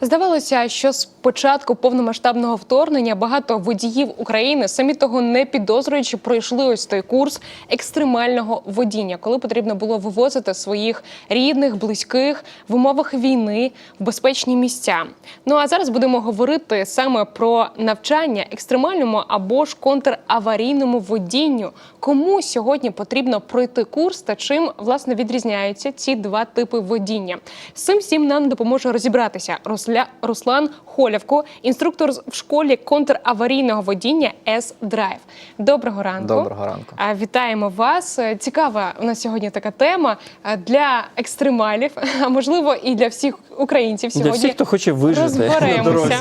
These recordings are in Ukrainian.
Здавалося, що з початку повномасштабного вторгнення багато водіїв України, самі того не підозрюючи, пройшли ось той курс екстремального водіння, коли потрібно було вивозити своїх рідних, близьких в умовах війни в безпечні місця. Ну а зараз будемо говорити саме про навчання екстремальному або ж контраварійному водінню. Кому сьогодні потрібно пройти курс та чим власне відрізняються ці два типи водіння? З цим всім нам допоможе розібратися Русля... Руслан Холявко, інструктор з- в школі контраварійного водіння С-Драйв. Доброго ранку. Доброго ранку. А, Вітаємо вас. Е, Цікава у нас сьогодні така тема е, для екстремалів, а можливо і для всіх українців Для сьогодні. всіх, хто хоче вижити на дорозі.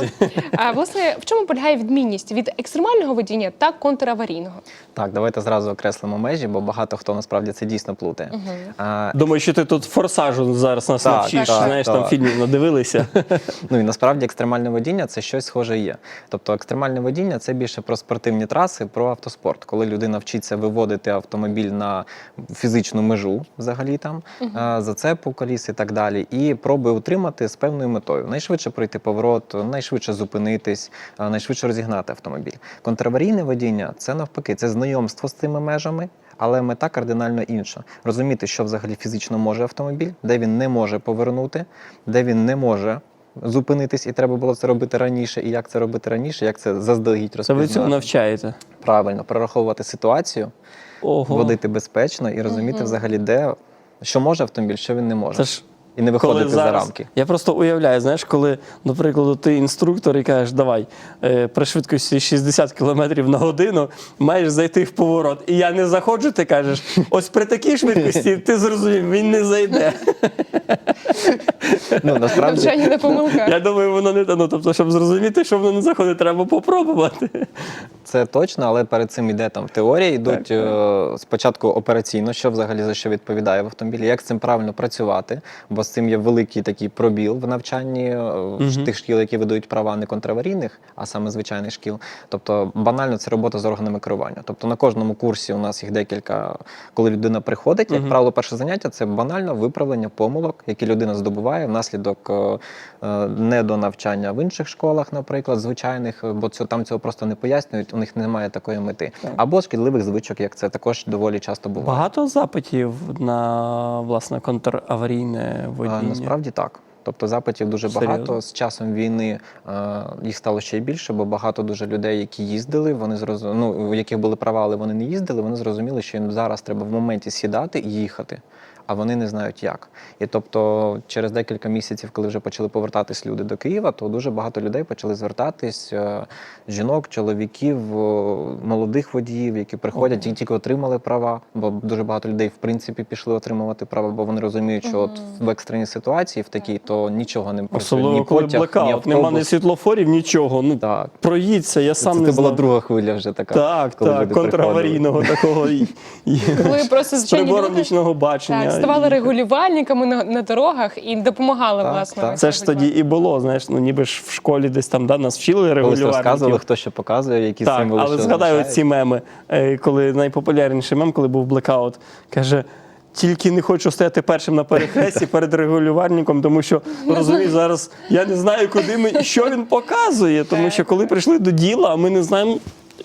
А, власне, в чому полягає відмінність від екстремального водіння та контраварійного? Так, давайте зразу окреслимо межі, бо багато хто насправді це дійсно плутає. А, Думаю, що ти тут форсажу зараз нас навчиш. так, Знаєш, там так. фільмів надивилися. ну і насправді екстремальне водіння це щось схоже є. Тобто екстремальне водіння це більше про спортивні траси, про автоспорт, коли людина вчиться виводити автомобіль на фізичну межу, взагалі там а, зацепу коліс і так далі, і пробує утримати з певною метою. Найшвидше пройти поворот, найшвидше зупинитись, найшвидше розігнати автомобіль. Контраварійне водіння це навпаки, це знайомство з цими межами. Але мета кардинально інша. Розуміти, що взагалі фізично може автомобіль, де він не може повернути, де він не може зупинитись, і треба було це робити раніше. І як це робити раніше, як це заздалегідь Це ви цього розпізнати. навчаєте. Правильно, прораховувати ситуацію, Ого. водити безпечно і розуміти взагалі, де що може автомобіль, що він не може. Це ж і не коли виходити зараз, за рамки. Я просто уявляю, знаєш, коли, до прикладу, ти інструктор і кажеш, давай, е, при швидкості 60 км на годину маєш зайти в поворот. І я не заходжу, ти кажеш, ось при такій швидкості ти зрозумів, він не зайде. Ну насправді на помилках. Я думаю, воно не ну, тобто, щоб зрозуміти, що воно не заходить, треба попробувати. Це точно, але перед цим йде там теорія, йдуть е, спочатку операційно, що взагалі за що відповідає в автомобілі, як з цим правильно працювати, бо з цим є великий такий пробіл в навчанні е, тих шкіл, які видають права не контраварійних, а саме звичайних шкіл. Тобто банально це робота з органами керування. Тобто на кожному курсі у нас їх декілька, коли людина приходить, як правило, перше заняття це банально виправлення помилок, які людина здобуває внаслідок е, е, недонавчання в інших школах, наприклад, звичайних, бо цього, там цього просто не пояснюють, у них немає такої мети. Або шкідливих звичок, як це також доволі часто буває. Багато запитів на власне контраварійне водіння. насправді так. Тобто запитів дуже Серйозно? багато. З часом війни е, їх стало ще й більше, бо багато дуже людей, які їздили, вони зрозу... ну, у яких були права, але вони не їздили, вони зрозуміли, що їм зараз треба в моменті сідати і їхати. А вони не знають як. І тобто, через декілька місяців, коли вже почали повертатись люди до Києва, то дуже багато людей почали звертатись е, жінок, чоловіків, е, молодих водіїв, які приходять, ті, тільки отримали права, бо дуже багато людей в принципі пішли отримувати права, бо вони розуміють, що от в екстреній ситуації в такій, то нічого не працює, Особливо, ні коли потяг, ні блекаут, нема ні світлофорів, нічого. Ну, Так. проїдься, я сам Це, не це була друга хвиля вже така. Так, коли так, контраварійного такого і, і Коли просто з прибором нічного бачення. Ставали регулювальниками на, на дорогах і допомагали Так, власне. так. Це ж тоді і було, знаєш, ну ніби ж в школі десь там да, нас вчили Колись розказували, хто що показує, які Так, символи. але згадаю ці меми, е, коли найпопулярніший мем, коли був блекаут, каже. Тільки не хочу стояти першим на перехресті перед регулювальником, тому що розумію, зараз я не знаю, куди ми що він показує. Тому що коли прийшли до діла, ми не знаємо,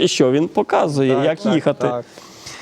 що він показує, Так, як так, їхати. так.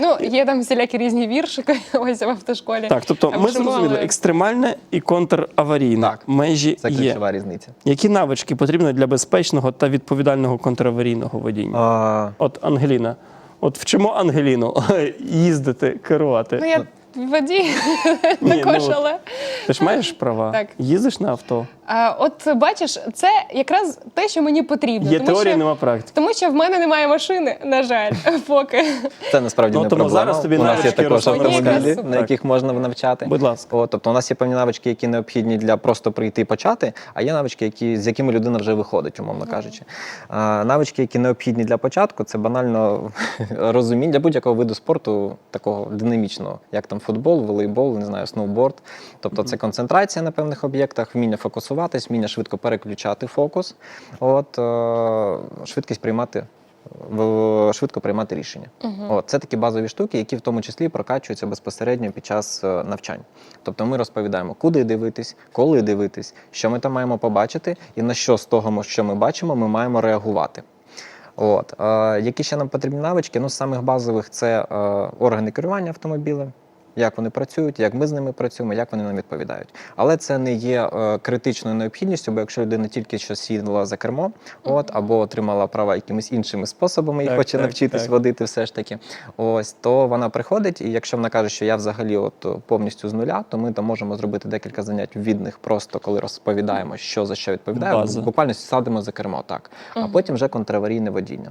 Ну, є там всілякі різні віршики ось в автошколі. Так, тобто ми зрозуміли екстремальне і контраварійне. Так, Межі Це є. ключова різниця. Які навички потрібні для безпечного та відповідального контраварійного водіння? А, От Ангеліна, от вчимо Ангеліну їздити, керувати. Ну, я водій Ні, також, ну, але. Ти ж маєш права? Так. Їздиш на авто? А, от бачиш, це якраз те, що мені потрібно. Є тому теорія, що, нема практики. тому що в мене немає машини, на жаль, поки. Це насправді Ну, не тому проблема. зараз тобі у нас є також автомобілі, на яких можна навчати. Будь ласка. О, тобто у нас є певні навички, які необхідні для просто прийти і почати, а є навички, які, з якими людина вже виходить, умовно кажучи. А, навички, які необхідні для початку, це банально розуміння для будь-якого виду спорту, такого динамічного, як там футбол, волейбол, не знаю, сноуборд. Тобто це концентрація на певних об'єктах, вміння фокусуватись, вміння швидко переключати фокус, от, е, швидкість приймати в- швидко приймати рішення. От, це такі базові штуки, які в тому числі прокачуються безпосередньо під час е, навчань. Тобто ми розповідаємо, куди дивитись, коли дивитись, що ми там маємо побачити, і на що з того, що ми бачимо, ми маємо реагувати. От. Е, які ще нам потрібні навички? Ну, з самих базових це е, органи керування автомобілем, як вони працюють, як ми з ними працюємо, як вони нам відповідають. Але це не є е, критичною необхідністю, бо якщо людина тільки що сіла за кермо, от, або отримала права якимись іншими способами і Так, хоче так, навчитись так. водити все ж таки, ось, то вона приходить, і якщо вона каже, що я взагалі от е, повністю з нуля, то ми там можемо зробити декілька занять відних, просто коли розповідаємо, що за що відповідає. База. Буквально садимо за кермо, так. А потім вже контраварійне водіння.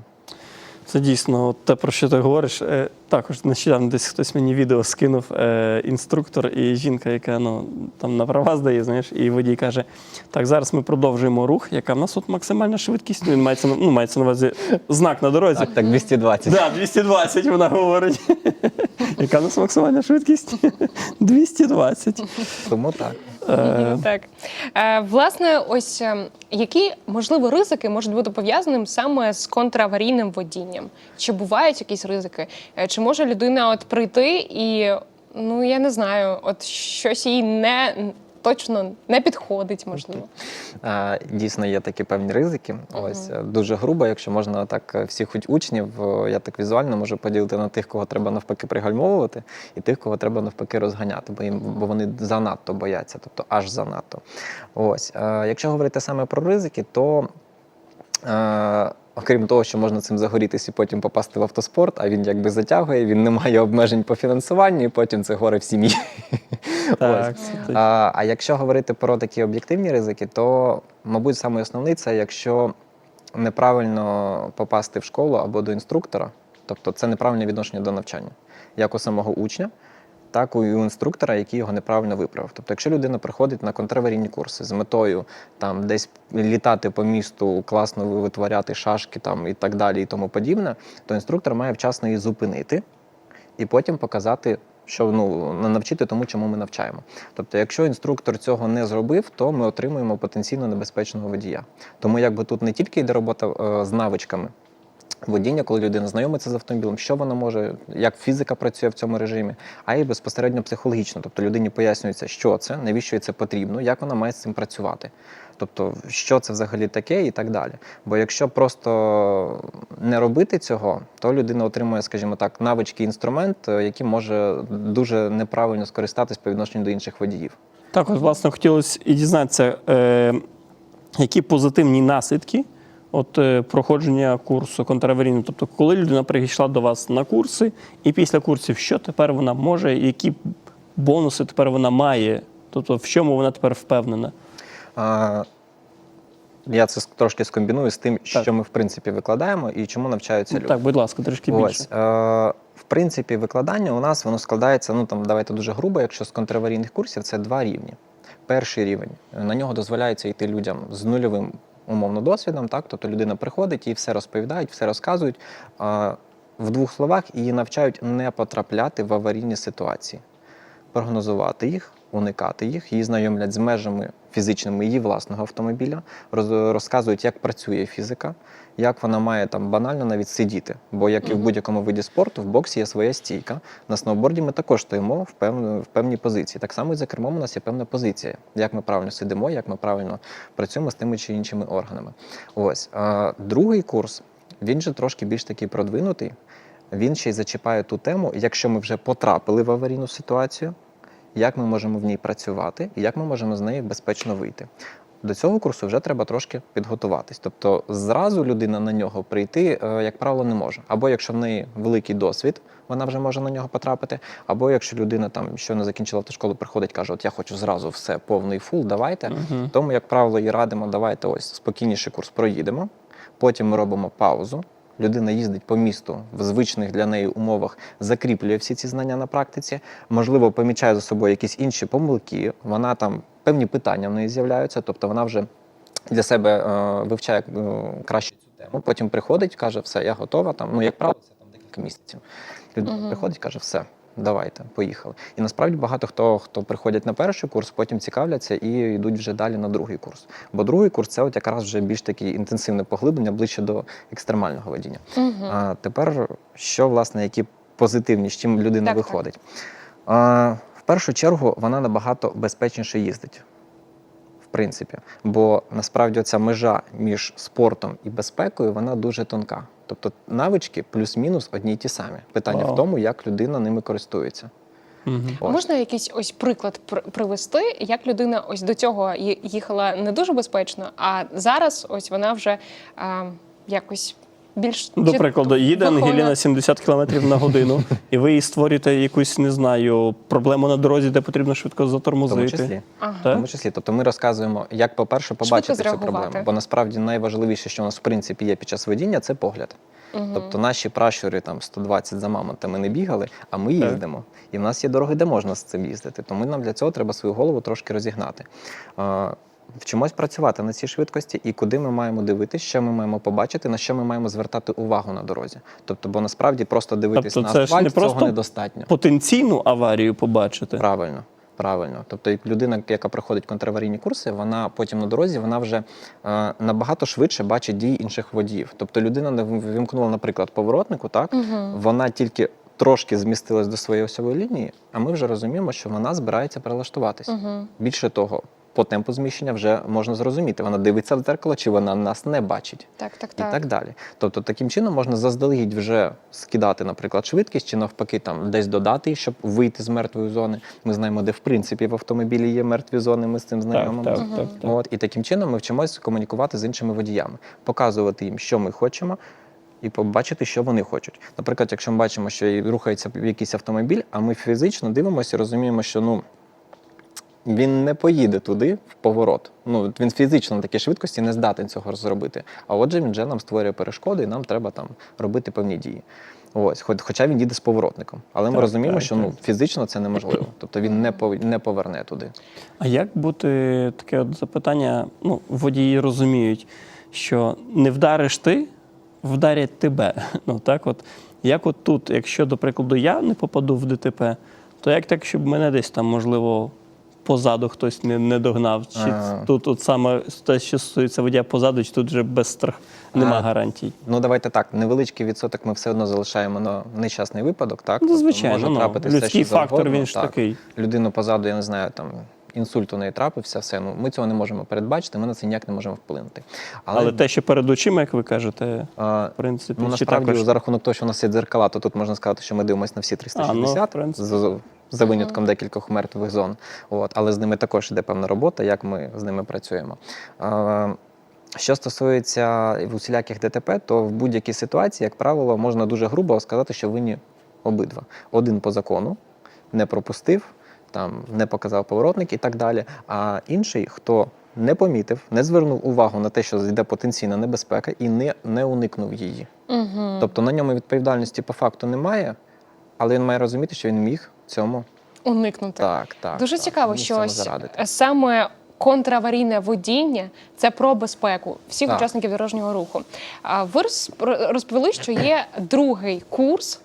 Це дійсно те, про що ти говориш. Е, також нещодавно десь хтось мені відео скинув е, інструктор і жінка, яка ну, там на права здає, знаєш, і водій каже: так, зараз ми продовжуємо рух, яка в нас тут максимальна швидкість. Ну, Він мається, ну, мається на увазі знак на дорозі. Так, так, 220. Да, 220 вона говорить. Яка в нас максимальна швидкість? 220. Тому так. Е, Так. Е, власне, ось е, які можливо ризики можуть бути пов'язаним саме з контраварійним водінням? Чи бувають якісь ризики? Чи може людина от прийти і ну я не знаю, от щось їй не точно не підходить, можливо. Дійсно, є такі певні ризики. Ось е, дуже грубо, якщо можна так е, всіх учнів, е, я так візуально можу поділити на тих, кого треба навпаки пригальмовувати, і тих, кого треба навпаки розганяти, бо їм бо вони занадто бояться, тобто аж занадто. Ось, якщо говорити саме про ризики, то Окрім того, що можна цим загорітися і потім попасти в автоспорт, а він якби затягує, він не має обмежень по фінансуванню, і потім це горе в сім'ї. Так. А, а якщо говорити про такі об'єктивні ризики, то, мабуть, саме основний це якщо неправильно попасти в школу або до інструктора, тобто це неправильне відношення до навчання, як у самого учня, так і у інструктора, який його неправильно виправив. Тобто, якщо людина приходить на контраварійні курси з метою там десь літати по місту, класно витворяти шашки там і так далі, і тому подібне, то інструктор має вчасно її зупинити і потім показати, що ну навчити тому, чому ми навчаємо. Тобто, якщо інструктор цього не зробив, то ми отримуємо потенційно небезпечного водія. Тому якби тут не тільки йде робота е, з навичками. Водіння, коли людина знайомиться з автомобілем, що вона може, як фізика працює в цьому режимі, а й безпосередньо психологічно. Тобто людині пояснюється, що це, навіщо це потрібно, як вона має з цим працювати. Тобто, що це взагалі таке, і так далі. Бо якщо просто не робити цього, то людина отримує, скажімо так, навички, інструмент, е, який може дуже неправильно скористатись по відношенню до інших водіїв. Так, от, власне, хотілося і дізнатися, е, які позитивні наслідки от, е, проходження курсу контраварійного. Тобто, коли людина прийшла до вас на курси, і після курсів, що тепер вона може, які бонуси тепер вона має, тобто в чому вона тепер впевнена. А, Я це трошки скомбіную з тим, Так. що ми в принципі викладаємо і чому навчаються люди. Так, будь ласка, трішки більше. Ось, е, в принципі, викладання у нас воно складається, ну там давайте дуже грубо, якщо з контраварійних курсів, це два рівні. Перший рівень на нього дозволяється йти людям з нульовим умовно досвідом, так тобто людина приходить і все розповідають, все розказують. В двох словах її навчають не потрапляти в аварійні ситуації, прогнозувати їх, уникати їх, її знайомлять з межами фізичними її власного автомобіля, розказують, як працює фізика, як вона має там банально навіть сидіти. Бо як і в будь-якому виді спорту, в боксі є своя стійка. На сноуборді ми також стоїмо в, пев... в певній позиції. Так само і за кермом у нас є певна позиція, як ми правильно сидимо, як ми правильно працюємо з тими чи іншими органами. Ось а, другий курс він же трошки більш такий продвинутий. Він ще й зачіпає ту тему, якщо ми вже потрапили в аварійну ситуацію, як ми можемо в ній працювати і як ми можемо з неї безпечно вийти. До цього курсу вже треба трошки підготуватись. Тобто зразу людина на нього прийти, е, як правило, не може. Або якщо в неї великий досвід, вона вже може на нього потрапити. Або якщо людина там щойно закінчила автошколу, приходить, каже, от я хочу зразу все, повний фул, давайте. Мгм. Тому, як правило, і радимо, давайте ось спокійніший курс проїдемо. Потім ми робимо паузу. Людина їздить по місту в звичних для неї умовах, закріплює всі ці знання на практиці, можливо, помічає за собою якісь інші помилки. Вона там певні питання в неї з'являються, тобто вона вже для себе е, вивчає е, краще цю тему. Потім приходить, каже, все, я готова. Там, ну, як правило, це там декілька місяців. Людина угу. приходить, каже, все, давайте, поїхали. І насправді багато хто, хто приходять на перший курс, потім цікавляться і йдуть вже далі на другий курс. Бо другий курс це от якраз вже більш таке інтенсивне поглиблення ближче до екстремального водіння. А тепер що, власне, які позитивні, з чим людина Так, так. виходить? А, в першу чергу вона набагато безпечніше їздить. В принципі, бо насправді ця межа між спортом і безпекою вона дуже тонка. Тобто навички плюс-мінус одні й ті самі. Питання Вау. в тому, як людина ними користується. Угу. Ось. Можна якийсь ось приклад привести, як людина ось до цього їхала не дуже безпечно, а зараз ось вона вже а, якось більш До прикладу, їде вихована. Ангеліна 70 км на годину, і ви їй створюєте якусь, не знаю, проблему на дорозі, де потрібно швидко В тому затормозити. числі. Ага. В Так? тому числі, тобто ми розказуємо, як, по-перше, побачити цю зреагувати. проблему. Бо насправді найважливіше, що у нас в принципі є під час водіння, це погляд. Тобто наші пращури там 120 за мамонтами не бігали, а ми Так. їздимо. І в нас є дороги, де можна з цим їздити. Тому нам для цього треба свою голову трошки розігнати. Е, Вчимось працювати на цій швидкості і куди ми маємо дивитися, що ми маємо побачити, на що ми маємо звертати увагу на дорозі. Тобто, бо насправді просто дивитись Тобто на це ж асфальт не цього просто недостатньо. Потенційну аварію побачити. Правильно. Правильно, тобто як людина, яка проходить контраварійні курси, вона потім на дорозі вона вже е, набагато швидше бачить дії інших водіїв. Тобто людина не вимкнула, наприклад, поворотнику, так вона тільки трошки змістилась до своєї осьової лінії, а ми вже розуміємо, що вона збирається перелаштуватись. Більше того, по темпу зміщення вже можна зрозуміти, вона дивиться в дзеркало, чи вона нас не бачить. Так, так, І так. так далі. Тобто таким чином можна заздалегідь вже скидати, наприклад, швидкість чи навпаки там десь додати, щоб вийти з мертвої зони. Ми знаємо, де в принципі в автомобілі є мертві зони. Ми з цим Так, знайомимося. так, так, так. От і таким чином ми вчимося комунікувати з іншими водіями, показувати їм, що ми хочемо. І побачити, що вони хочуть. Наприклад, якщо ми бачимо, що рухається якийсь автомобіль, а ми фізично дивимося і розуміємо, що ну він не поїде туди в поворот. Ну він фізично на такій швидкості не здатен цього зробити. А отже, він вже нам створює перешкоди, і нам треба там робити певні дії. Ось, хоч- хоча він їде з поворотником. Але ми Так, розуміємо, так, що так. ну фізично це неможливо. Тобто він не не поверне туди. А як бути таке от запитання? Ну, водії розуміють, що не вдариш ти, вдарять тебе. Ну так от. Як от тут, якщо, до прикладу, я не попаду в ДТП, то як так, щоб мене десь там, можливо, позаду хтось не, не догнав? Чи А. тут от саме те, що стосується водія позаду, чи тут вже без страх нема А. гарантій? Ну давайте так, невеличкий відсоток ми все одно залишаємо на нещасний випадок. Так Ну, Тобто звичайно, може ну, людський все, що фактор, завгодно, він ж так. такий. Людину позаду, я не знаю, там інсульт у неї трапився, все. Ну ми цього не можемо передбачити, ми на це ніяк не можемо вплинути. Але, те, що перед очима, як ви кажете, а, в принципі, Ну, насправді, також... за рахунок того, що у нас є дзеркала, то тут можна сказати, що ми дивимося на всі 360, А, ну, з- за винятком декількох мертвих зон. От, але з ними також йде певна робота, як ми з ними працюємо. А, що стосується усіляких ДТП, то в будь-якій ситуації, як правило, можна дуже грубо сказати, що винні обидва. Один по закону не пропустив, там не показав поворотник і так далі. А інший, хто не помітив, не звернув увагу на те, що йде потенційна небезпека, і не, не уникнув її. Угу. Тобто на ньому відповідальності по факту немає, але він має розуміти, що він міг цьому Уникнути. так, так. Дуже так, цікаво, що ось саме контраварійне водіння це про безпеку всіх Так. учасників дорожнього руху. Ви розповіли, що є другий курс.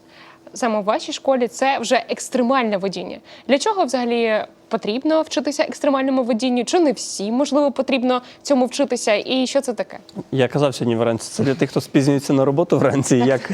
Саме в вашій школі це вже екстремальне водіння. Для чого взагалі потрібно вчитися екстремальному водінню? Чи не всім можливо потрібно цьому вчитися? І що це таке? Я казав сьогодні вранці, це для тих, хто спізнюється на роботу вранці. Як,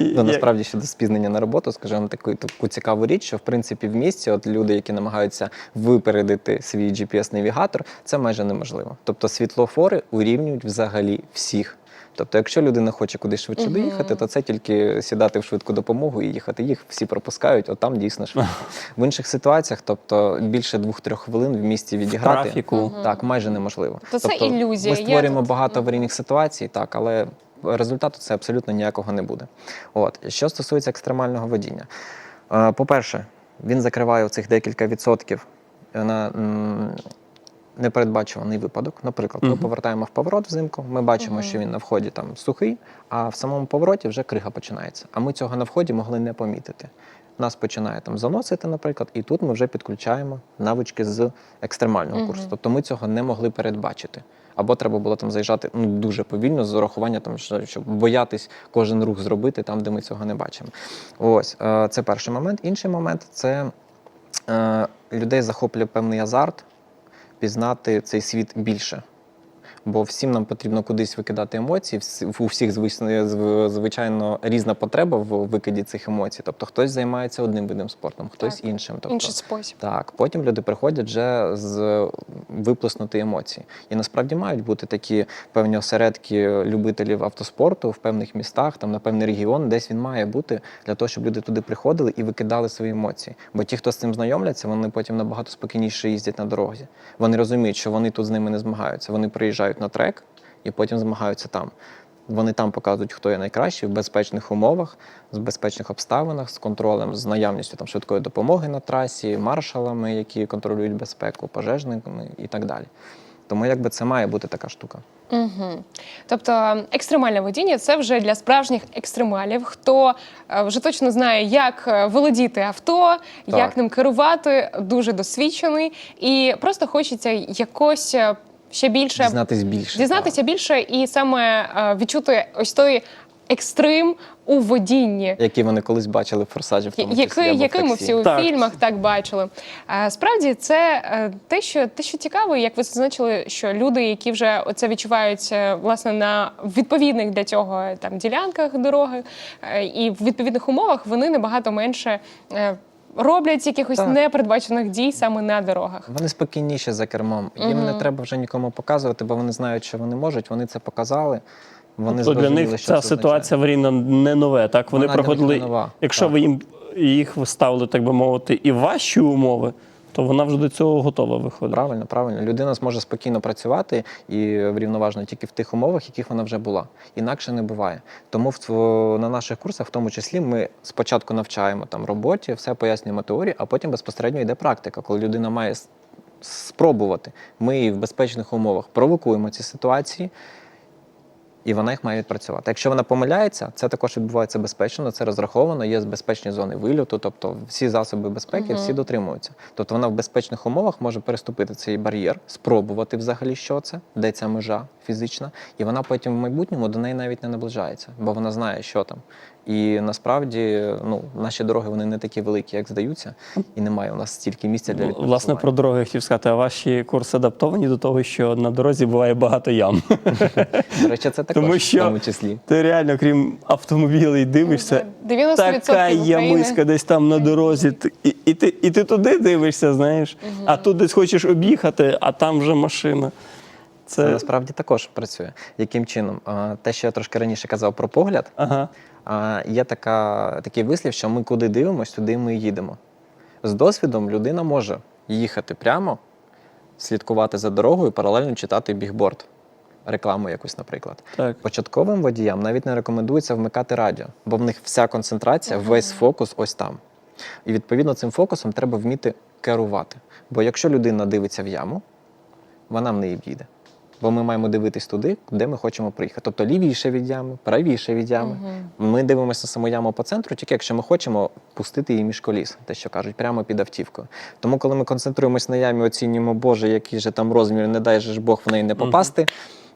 Ну, насправді щодо спізнення на роботу, скажу вам таку, таку цікаву річ, що в принципі в місті от люди, які намагаються випередити свій GPS-навігатор, це майже неможливо. Тобто світлофори урівнюють взагалі всіх. Тобто, якщо людина хоче кудись швидше доїхати, то це тільки сідати в швидку допомогу і їхати. Їх всі пропускають, от там дійсно швидко. В інших ситуаціях, тобто більше двох-трьох хвилин в місті відіграти трафіку. так майже неможливо. То це тобто, ілюзія. Ми створюємо тут- багато аварійних ситуацій, так, але результату це абсолютно ніякого не буде. От що стосується екстремального водіння, Е, по-перше, він закриває цих декілька відсотків на непередбачуваний випадок. Наприклад, ми повертаємо в поворот взимку, ми бачимо, що він на вході там сухий, а в самому повороті вже крига починається. А ми цього на вході могли не помітити. нас починає там заносити, наприклад, і тут ми вже підключаємо навички з екстремального курсу. Тобто ми цього не могли передбачити. Або треба було там заїжджати ну, дуже повільно з урахуванням, там, що- щоб боятись кожен рух зробити там, де ми цього не бачимо. Ось е, це перший момент. Інший момент це е, людей захоплює певний азарт пізнати цей світ більше. Бо всім нам потрібно кудись викидати емоції. У всіх звичайно, різна потреба в викиді цих емоцій. Тобто хтось займається одним видом спорту, хтось Так. іншим. Тобто, Інший спосіб. так, потім люди приходять вже з виплеснути емоції. І насправді мають бути такі певні осередки любителів автоспорту в певних містах, там на певний регіон, десь він має бути для того, щоб люди туди приходили і викидали свої емоції. Бо ті, хто з цим знайомляться, вони потім набагато спокійніше їздять на дорозі. Вони розуміють, що вони тут з ними не змагаються. Вони приїжджають на трек і потім змагаються там. Вони там показують, хто є найкращий в безпечних умовах, з безпечних обставинах, з контролем, з наявністю там швидкої допомоги на трасі, маршалами, які контролюють безпеку, пожежниками і так далі. Тому якби це має бути така штука. Угу. Тобто екстремальне водіння це вже для справжніх екстремалів, хто е, вже точно знає, як е, володіти авто, як ним керувати, дуже досвідчений, і просто хочеться якось е, ще більше Дізнатись більше. дізнатися більше і саме е, відчути ось той екстрим у водінні. які вони колись бачили в форсажі, в тому числі, Який, або який ми всі у Так. фільмах так бачили. Е, Справді, це е, те, що те, що цікаво, як ви зазначили, що люди, які вже це відчувають власне на відповідних для цього там ділянках дороги е, і в відповідних умовах, вони набагато менше. Роблять якихось Так. непередбачених дій саме на дорогах. Вони спокійніше за кермом. Їм не треба вже нікому показувати, бо вони знають, що вони можуть. Вони це показали. Вони тобто для них що ця ситуація ситуація аварійна не нове. Так вони Вона проходили. нова, Якщо так. ви їм їх ставили, так би мовити, і ваші умови, то вона вже до цього готова виходить. Правильно, правильно. Людина зможе спокійно працювати і врівноважено тільки в тих умовах, яких вона вже була. Інакше не буває. Тому в, на наших курсах, в тому числі, ми спочатку навчаємо там роботі, все пояснюємо теорії, а потім безпосередньо йде практика, коли людина має спробувати. Ми в безпечних умовах провокуємо ці ситуації. І вона їх має відпрацювати. Якщо вона помиляється, це також відбувається безпечно, це розраховано, є безпечні зони вильоту, тобто всі засоби безпеки, всі дотримуються. Тобто вона в безпечних умовах може переступити цей бар'єр, спробувати взагалі, що це, де ця межа фізична, і вона потім в майбутньому до неї навіть не наближається, бо вона знає, що там. І насправді ну, наші дороги вони не такі великі, як здаються, і немає у нас стільки місця для. Власне, про дороги я хотів сказати, а ваші курси адаптовані до того, що на дорозі буває багато ям. До речі, це також Тому в тому числі. ти реально, крім автомобілей, дивишся. 90% Така ямиська десь там на дорозі, і, і, ти, і ти туди дивишся, знаєш, а тут десь хочеш об'їхати, а там вже машина. Це Це насправді також працює. Яким чином? А, Те, що я трошки раніше казав про погляд, ага. Є така, такий вислів, що ми куди дивимося, туди ми і їдемо. З досвідом людина може їхати прямо, слідкувати за дорогою, паралельно читати бігборд, рекламу якусь, наприклад. Так. Початковим водіям навіть не рекомендується вмикати радіо, бо в них вся концентрація, весь фокус ось там. І відповідно цим фокусом треба вміти керувати. Бо якщо людина дивиться в яму, вона в неї в'їде. Бо ми маємо дивитись туди, де ми хочемо приїхати. Тобто лівіше від ями, правіше від ями. Ми дивимося на саму яму по центру, тільки якщо ми хочемо пустити її між коліс, те, що кажуть, прямо під автівкою. Тому, коли ми концентруємось на ямі, оцінюємо, Боже, який же там розмір, не дай же ж Бог в неї не попасти.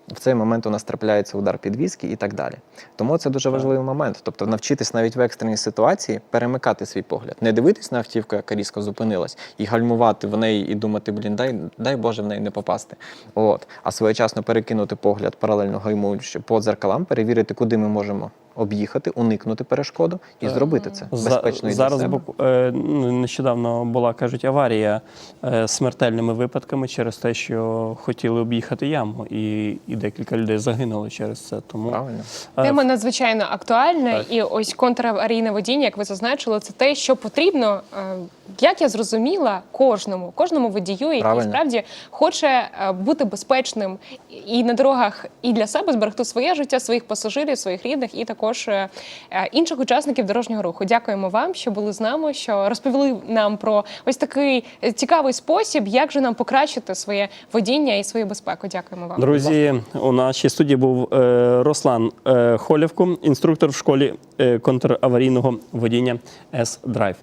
В цей момент у нас трапляється удар підвіски і так далі. Тому це дуже важливий момент. Тобто навчитись навіть в екстреній ситуації перемикати свій погляд, не дивитись на автівку, яка різко зупинилась, і гальмувати в неї і думати, блін, дай, дай Боже в неї не попасти. От. А своєчасно перекинути погляд паралельно гальмуючи по дзеркалам, перевірити, куди ми можемо об'їхати, уникнути перешкоду і зробити це За- безпечно і для зараз бу- е, ну, нещодавно була, кажуть, аварія е, смертельними випадками через те, що хотіли об'їхати яму, і, і декілька людей загинули через це. Тому Правильно. е, Тема надзвичайно актуальна, Так. і ось контраварійне водіння, як ви зазначили, це те, що потрібно е, як я зрозуміла, кожному, кожному водію, який Правильно. справді хоче е, бути безпечним і на дорогах, і для себе зберегти своє життя, своїх пасажирів, своїх рідних, і також е, е, інших учасників дорожнього руху. Дякуємо вам, що були з нами, що розповіли нам про ось такий е, цікавий спосіб, як же нам покращити своє водіння і свою безпеку. Дякуємо вам. Друзі, у нашій студії був е, Руслан Холівко, інструктор в школі контраварійного водіння S-Drive.